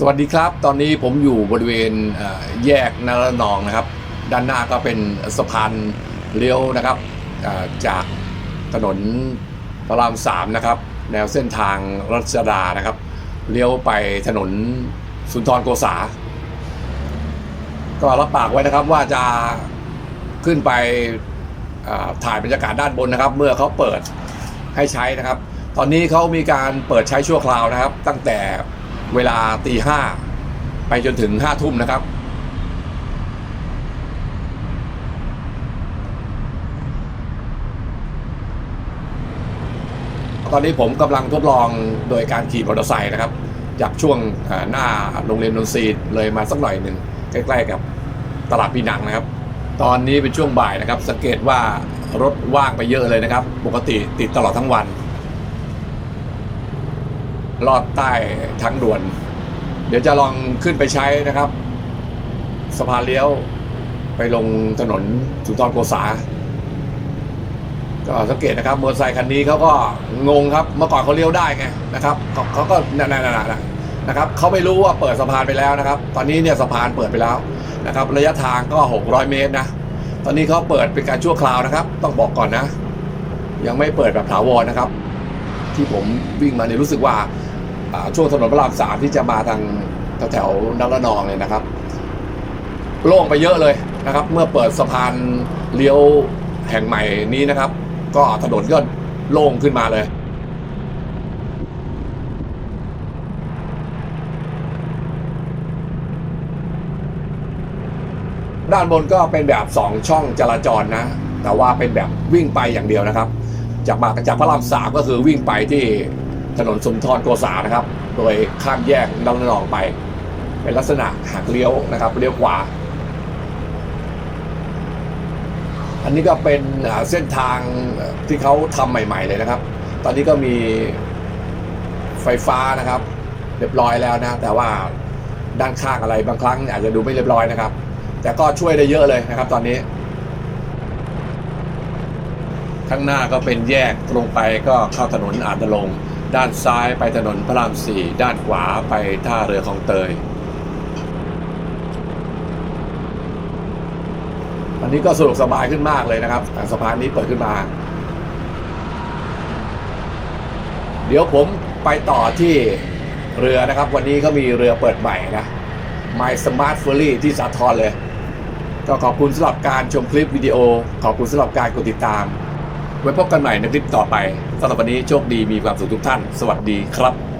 สวัสดีครับ ตอนนี้ผมอยู่บริเวณแยกนารนองนะครับ ด้านหน้าก็เป็นสะพานเลี้ยวนะครับจากถนนพระรามสามนะครับ แนวเส้นทางรัชดานะครับ เลี้ยวไปถนนสุนทรโกษา ก็รับปากไว้นะครับว่าจะขึ้นไปถ่ายบรรยากาศด้านบนนะครับ เมื่อเขาเปิดให้ใช้นะครับ ตอนนี้เขามีการเปิดใช้ชั่วคราวนะครับ ตั้งแต่ เวลาตีห้าไปจนถึงห้าทุ่มนะครับ ตอนนี้ผมกำลังทดลองโดยการขี่มอเตอร์ไซค์นะครับ จากช่วงหน้าโรงเรียนนนทรีเลยมาสักหน่อยหนึ่งใกล้ๆกับตลาดปีนังนะครับ ตอนนี้เป็นช่วงบ่ายนะครับ สังเกตว่ารถว่างไปเยอะเลยนะครับ ปกติติดตลอดทั้งวัน ลอดใต้ทางด่วน เดี๋ยวจะลองขึ้นไปใช้นะครับสะพานเลี้ยวไปลงถนนสุนทรโกษา ก็สังเกตนะครับมอเตอร์ไซคันนี้เขาก็งงครับ เมื่อก่อนเขาเลี้ยวได้ไงนะครับเขาก็นั่นนั่นนั่นนะครับเขาไม่รู้ว่าเปิดสะพานไปแล้วนะครับ ตอนนี้เนี่ยสะพานเปิดไปแล้วนะครับ ระยะทางก็ 600 เมตรนะ ตอนนี้เขาเปิดเป็นการชั่วคราวนะครับ ต้องบอกก่อนนะ ยังไม่เปิดแบบถาวรนะครับ ที่ผมวิ่งมาเนี่ยรู้สึกว่าช่วงถนนพระรามสามที่จะมาทางแถวๆนรนองเลยนะครับ โล่งไปเยอะเลยนะครับ เมื่อเปิดสะพานเลี้ยวแห่งใหม่นี้นะครับ ก็ถนนก็โล่งขึ้นมาเลยด้านบนก็เป็นแบบ 2 ช่องจราจรนะ แต่ว่าเป็นแบบวิ่งไปอย่างเดียวนะครับ จากมาจากพระรามสามก็คือวิ่งไปที่ถนนสุนทรโกษานะครับ โดยข้ามแยกดอนนองไป เป็นลักษณะหักเลี้ยวนะครับเลี้ยวขวา อันนี้ก็เป็นเส้นทางที่เขาทำใหม่ ๆเลยนะครับ ตอนนี้ก็มีไฟฟ้านะครับ เรียบร้อยแล้วนะ แต่ว่าด้านข้างอะไรบางครั้งอาจจะดูไม่เรียบร้อยนะครับ แต่ก็ช่วยได้เยอะเลยนะครับ ตอนนี้ ข้างหน้าก็เป็นแยกตรงไปก็เข้าถนนอาจลง ด้านซ้ายไปถนนพระรามสี่ด้านขวาไปท่าเรือคลองเตย อันนี้ก็สะดวกสบายขึ้นมากเลยนะครับทางสะพานนี้เปิดขึ้นมา เดี๋ยวผมไปต่อที่เรือนะครับ วันนี้เขามีเรือเปิดใหม่นะ My Smart Ferry ที่สาทรเลย ก็ขอบคุณสำหรับการชมคลิปวิดีโอ ขอบคุณสำหรับการกดติดตาม ไว้พบกันใหม่ในคลิปต่อไปสำหรับวันนี้โชคดีมีความสุขทุกท่าน สวัสดีครับ